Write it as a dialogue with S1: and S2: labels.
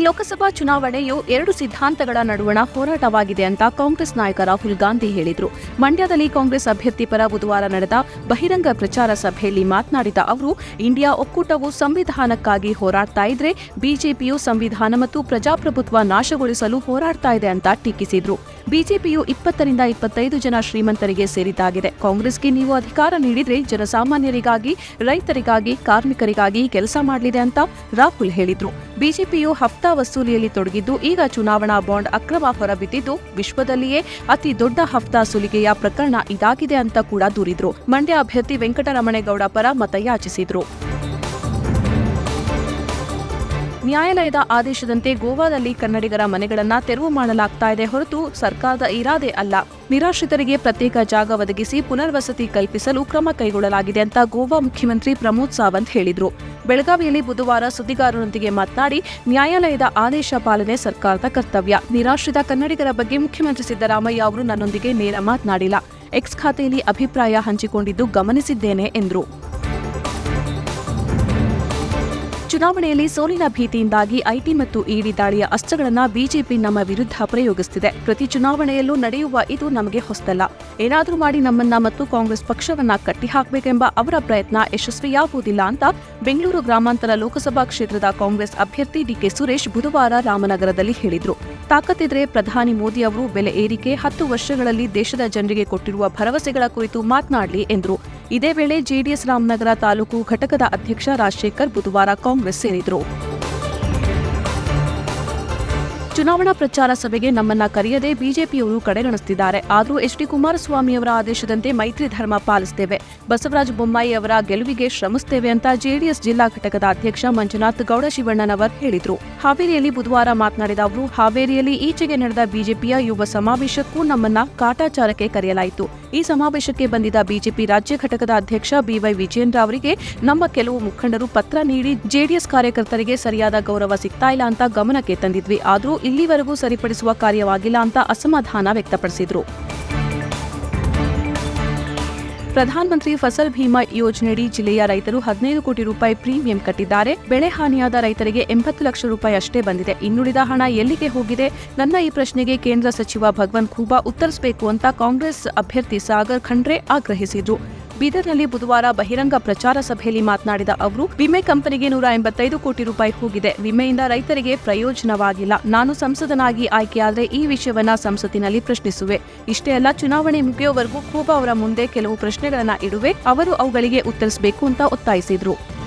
S1: ಲೋಕಸಭಾ ಚುನಾವಣೆಯು ಎರಡು ಸಿದ್ಧಾಂತಗಳ ನಡುವಣ ಹೋರಾಟವಾಗಿದೆ ಅಂತ ಕಾಂಗ್ರೆಸ್ ನಾಯಕ ರಾಹುಲ್ ಗಾಂಧಿ ಹೇಳಿದರು. ಮಂಡ್ಯದಲ್ಲಿ ಕಾಂಗ್ರೆಸ್ ಅಭ್ಯರ್ಥಿ ಪರ ಬುಧವಾರ ನಡೆದ ಬಹಿರಂಗ ಪ್ರಚಾರ ಸಭೆಯಲ್ಲಿ ಮಾತನಾಡಿದ ಅವರು, ಇಂಡಿಯಾ ಒಕ್ಕೂಟವು ಸಂವಿಧಾನಕ್ಕಾಗಿ ಹೋರಾಡ್ತಾ ಇದ್ರೆ, ಬಿಜೆಪಿಯು ಸಂವಿಧಾನ ಮತ್ತು ಪ್ರಜಾಪ್ರಭುತ್ವ ನಾಶಗೊಳಿಸಲು ಹೋರಾಡ್ತಾ ಇದೆ ಅಂತ ಟೀಕಿಸಿದ್ರು. ಬಿಜೆಪಿಯು ಇಪ್ಪತ್ತರಿಂದ ಇಪ್ಪತ್ತೈದು ಜನ ಶ್ರೀಮಂತರಿಗೆ ಸೇರಿದ್ದಾಗಿದೆ. ಕಾಂಗ್ರೆಸ್ಗೆ ನೀವು ಅಧಿಕಾರ ನೀಡಿದ್ರೆ ಜನಸಾಮಾನ್ಯರಿಗಾಗಿ, ರೈತರಿಗಾಗಿ, ಕಾರ್ಮಿಕರಿಗಾಗಿ ಕೆಲಸ ಮಾಡಲಿದೆ ಅಂತ ರಾಹುಲ್ ಹೇಳಿದ್ರು. ಬಿಜೆಪಿಯು ಹಫ್ತಾ ವಸೂಲಿಯಲ್ಲಿ ತೊಡಗಿದ್ದು, ಈಗ ಚುನಾವಣಾ ಬಾಂಡ್ ಅಕ್ರಮ ಹೊರಬಿದ್ದಿದ್ದು, ವಿಶ್ವದಲ್ಲಿಯೇ ಅತಿ ದೊಡ್ಡ ಹಫ್ತಾ ಸುಲಿಗೆಯ ಪ್ರಕರಣ ಇದಾಗಿದೆ ಅಂತ ಕೂಡ ದೂರಿದ್ರು. ಮಂಡ್ಯ ಅಭ್ಯರ್ಥಿ ವೆಂಕಟರಮಣೇಗೌಡ ಪರ ಮತಯಾಚಿಸಿದ್ರು. ನ್ಯಾಯಾಲಯದ ಆದೇಶದಂತೆ ಗೋವಾದಲ್ಲಿ ಕನ್ನಡಿಗರ ಮನೆಗಳನ್ನು ತೆರವು ಮಾಡಲಾಗ್ತಾ ಇದೆ ಹೊರತು ಸರ್ಕಾರದ ಇರಾದೆ ಅಲ್ಲ. ನಿರಾಶ್ರಿತರಿಗೆ ಪ್ರತ್ಯೇಕ ಜಾಗ ಒದಗಿಸಿ ಪುನರ್ವಸತಿ ಕಲ್ಪಿಸಲು ಕ್ರಮ ಕೈಗೊಳ್ಳಲಾಗಿದೆ ಅಂತ ಗೋವಾ ಮುಖ್ಯಮಂತ್ರಿ ಪ್ರಮೋದ್ ಸಾವಂತ್ ಹೇಳಿದರು. ಬೆಳಗಾವಿಯಲ್ಲಿ ಬುಧವಾರ ಸುದ್ದಿಗಾರರೊಂದಿಗೆ ಮಾತನಾಡಿ, ನ್ಯಾಯಾಲಯದ ಆದೇಶ ಪಾಲನೆ ಸರ್ಕಾರದ ಕರ್ತವ್ಯ. ನಿರಾಶ್ರಿತ ಕನ್ನಡಿಗರ ಬಗ್ಗೆ ಮುಖ್ಯಮಂತ್ರಿ ಸಿದ್ದರಾಮಯ್ಯ ಅವರು ನನ್ನೊಂದಿಗೆ ನೇರ ಮಾತನಾಡಿಲ್ಲ. ಎಕ್ಸ್ ಖಾತೆಯಲ್ಲಿ ಅಭಿಪ್ರಾಯ ಹಂಚಿಕೊಂಡಿದ್ದು ಗಮನಿಸಿದ್ದೇನೆ, ಎಂದರು. ಚುನಾವಣೆಯಲ್ಲಿ ಸೋಲಿನ ಭೀತಿಯಿಂದಾಗಿ ಐಟಿ ಮತ್ತು ಇಡಿ ದಾಳಿಯ ಅಸ್ತ್ರಗಳನ್ನು ಬಿಜೆಪಿ ನಮ್ಮ ವಿರುದ್ಧ ಪ್ರಯೋಗಿಸುತ್ತಿದೆ ಪ್ರತಿ ಚುನಾವಣೆಯಲ್ಲೂ ನಡೆಯುವ ಇದು ನಮಗೆ ಹೊಸದಲ್ಲ ಏನಾದರೂ ಮಾಡಿ ನಮ್ಮನ್ನ ಮತ್ತು ಕಾಂಗ್ರೆಸ್ ಪಕ್ಷವನ್ನ ಕಟ್ಟಿಹಾಕಬೇಕೆಂಬ ಅವರ ಪ್ರಯತ್ನ ಯಶಸ್ವಿಯಾಗುವುದಿಲ್ಲ ಅಂತ ಬೆಂಗಳೂರು ಗ್ರಾಮಾಂತರ ಲೋಕಸಭಾ ಕ್ಷೇತ್ರದ ಕಾಂಗ್ರೆಸ್ ಅಭ್ಯರ್ಥಿ ಡಿಕೆ ಸುರೇಶ್ ಬುಧವಾರ ರಾಮನಗರದಲ್ಲಿ ಹೇಳಿದರು. ತಾಕತ್ತಿದ್ರೆ ಪ್ರಧಾನಿ ಮೋದಿ ಅವರು ಬೆಲೆ ಏರಿಕೆ ಹತ್ತು ವರ್ಷಗಳಲ್ಲಿ ದೇಶದ ಜನರಿಗೆ ಕೊಟ್ಟಿರುವ ಭರವಸೆಗಳ ಕುರಿತು ಮಾತನಾಡಲಿ ಎಂದರು. ಇದೇ ವೇಳೆ ಜೆಡಿಎಸ್ ರಾಮನಗರ ತಾಲೂಕು ಘಟಕದ ಅಧ್ಯಕ್ಷ ರಾಜಶೇಖರ್ ಬುಧವಾರ ಕಾಂಗ್ರೆಸ್ ಸೇರಿದರು. ಚುನಾವಣಾ ಪ್ರಚಾರ ಸಭೆಗೆ ನಮ್ಮನ್ನ ಕರೆಯದೆ ಬಿಜೆಪಿಯವರು ಕಡೆಗಣಿಸುತ್ತಿದ್ದಾರೆ ಆದರೂ ಎಚ್ ಡಿ ಕುಮಾರಸ್ವಾಮಿಯವರ ಆದೇಶದಂತೆ ಮೈತ್ರಿ ಧರ್ಮ ಪಾಲಿಸುತ್ತೇವೆ ಬಸವರಾಜ ಬೊಮ್ಮಾಯಿ ಅವರ ಗೆಲುವಿಗೆ ಶ್ರಮಿಸುತ್ತೇವೆ ಅಂತ ಜೆಡಿಎಸ್ ಜಿಲ್ಲಾ ಘಟಕದ ಅಧ್ಯಕ್ಷ ಮಂಜುನಾಥ್ ಗೌಡ ಶಿವಣ್ಣನವರ್ ಹೇಳಿದರು. ಹಾವೇರಿಯಲ್ಲಿ ಬುಧವಾರ ಮಾತನಾಡಿದ ಅವರು, ಹಾವೇರಿಯಲ್ಲಿ ಈಚೆಗೆ ನಡೆದ ಬಿಜೆಪಿಯ ಯುವ ಸಮಾವೇಶಕ್ಕೂ ನಮ್ಮನ್ನ ಕಾಟಾಚಾರಕ್ಕೆ ಕರೆಯಲಾಯಿತು. ಈ ಸಮಾವೇಶಕ್ಕೆ ಬಂದಿದ್ದ ಬಿಜೆಪಿ ರಾಜ್ಯ ಘಟಕದ ಅಧ್ಯಕ್ಷ ಬಿವೈ ವಿಜೇಂದ್ರ ಅವರಿಗೆ ನಮ್ಮ ಕೆಲವು ಮುಖಂಡರು ಪತ್ರ ನೀಡಿ ಜೆಡಿಎಸ್ ಕಾರ್ಯಕರ್ತರಿಗೆ ಸರಿಯಾದ ಗೌರವ ಸಿಗ್ತಾ ಇಲ್ಲ ಅಂತ ಗಮನಕ್ಕೆ ತಂದಿದ್ವಿ. ಆದರೂ ಇಲ್ಲಿವರೆಗೂ ಸರಿಪಡಿಸುವ ಕಾರ್ಯವಾಗಿಲ್ಲ ಅಂತ ಅಸಮಾಧಾನ ವ್ಯಕ್ತಪಡಿಸಿದರು. ಪ್ರಧಾನಮಂತ್ರಿ ಫಸಲ್ ಭೀಮಾ ಯೋಜನೆಯಡಿ ಜಿಲ್ಲೆಯ ರೈತರು ಹದಿನೈದು ಕೋಟಿ ರೂಪಾಯಿ ಪ್ರೀಮಿಯಂ ಕಟ್ಟಿದ್ದಾರೆ. ಬೆಳೆ ಹಾನಿಯಾದ ರೈತರಿಗೆ ಎಂಬತ್ತು ಲಕ್ಷ ರೂಪಾಯಿ ಅಷ್ಟೇ ಬಂದಿದೆ. ಇನ್ನುಳಿದ ಹಣ ಎಲ್ಲಿಗೆ ಹೋಗಿದೆ? ನನ್ನ ಈ ಪ್ರಶ್ನೆಗೆ ಕೇಂದ್ರ ಸಚಿವ ಭಗವಂತ್ ಖೂಬಾ ಉತ್ತರಿಸಬೇಕು ಅಂತ ಕಾಂಗ್ರೆಸ್ ಅಭ್ಯರ್ಥಿ ಸಾಗರ್ ಖಂಡ್ರೆ ಆಗ್ರಹಿಸಿದ್ರು. ಬೀದರ್ನಲ್ಲಿ ಬುಧವಾರ ಬಹಿರಂಗ ಪ್ರಚಾರ ಸಭೆಯಲ್ಲಿ ಮಾತನಾಡಿದ ಅವರು, ವಿಮೆ ಕಂಪನಿಗೆ ನೂರ ಎಂಬತ್ತೈದು ಕೋಟಿ ರೂಪಾಯಿ ಹೋಗಿದೆ. ವಿಮೆಯಿಂದ ರೈತರಿಗೆ ಪ್ರಯೋಜನವಾಗಿಲ್ಲ. ನಾನು ಸಂಸದನಾಗಿ ಆಯ್ಕೆಯಾದರೆ ಈ ವಿಷಯವನ್ನ ಸಂಸತ್ತಿನಲ್ಲಿ ಪ್ರಶ್ನಿಸುವೆ. ಇಷ್ಟೇ ಅಲ್ಲ, ಚುನಾವಣೆ ಮುಗಿಯುವವರೆಗೂ ಖೂಬಾ ಅವರ ಮುಂದೆ ಕೆಲವು ಪ್ರಶ್ನೆಗಳನ್ನ ಇಡುವೆ, ಅವರು ಅವುಗಳಿಗೆ ಉತ್ತರಿಸಬೇಕು ಅಂತ ಒತ್ತಾಯಿಸಿದ್ರು.